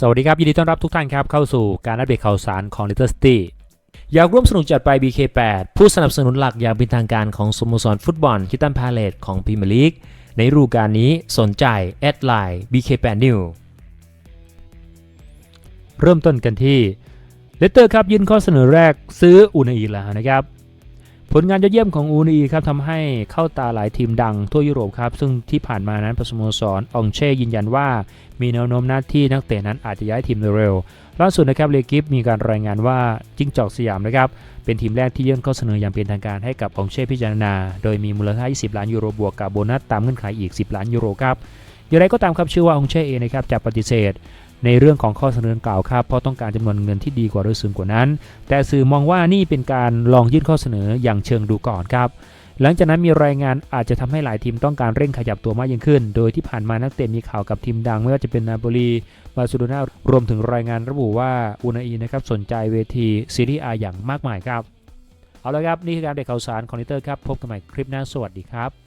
สวัสดีครับ ยินดีต้อนรับทุกท่านครับ เข้าสู่การอัปเดตข่าวสารของ Little City อยากร่วมสนุกจัดไป BK8 ผู้สนับสนุนหลักอย่างเป็นทางการของสโมสรฟุตบอลคิตันพาเลตของพรีเมียร์ลีกในฤดูกาลนี้สนใจแอดไลน์ BK8 New เริ่มต้นกันที่เลสเตอร์ครับยื่นข้อเสนอแรกซื้ออูนาอีแล้วนะครับ ผลงานยอดเยี่ยมของอูนีครับทำให้เข้าตาหลายทีมดังทั่วยุโรปครับ ซึ่งที่ผ่านมานั้นประสโมสรอองเช่ยืนยันว่า มีแนวโน้มหน้าที่นักเตะนั้นอาจจะย้ายทีมเร็วล่าสุดนะครับเลกิฟมีการรายงานว่าจิ้งจอกสยามนะครับเป็นทีมแรกที่ยื่นข้อเสนออย่างเป็นทางการให้กับองเช่พิจารณา โดยมีมูลค่า 20 ล้านยูโรบวกกับโบนัสตามเงื่อนไขอีก 10 ล้านยูโรครับอย่างไรก็ตามครับเชื่อว่าองเช่เองนะครับจะปฏิเสธ ในเรื่องของข้อเสนอกล่าวครับเพราะต้องการจำนวนเงินที่ดีกว่าหรือสูงกว่านั้น แต่สื่อมองว่านี่เป็นการลองยื่นข้อเสนออย่างเชิงดูก่อนครับ หลังจากนั้นมีรายงานอาจจะทำให้หลายทีมต้องการเร่งขยับตัวมากยิ่งขึ้น โดยที่ผ่านมานักเตะมีข่าวกับทีมดัง ไม่ว่าจะเป็นนาโปลีบาร์เซโลนารวมถึงรายงานระบุว่าอูนาอีนะครับสนใจเวทีซีรีส์อาอย่างมากมายครับเอาละครับนี่คือการเด็กข่าวสารของนิเตอร์ครับพบกันใหม่คลิปหน้าสวัสดีครับ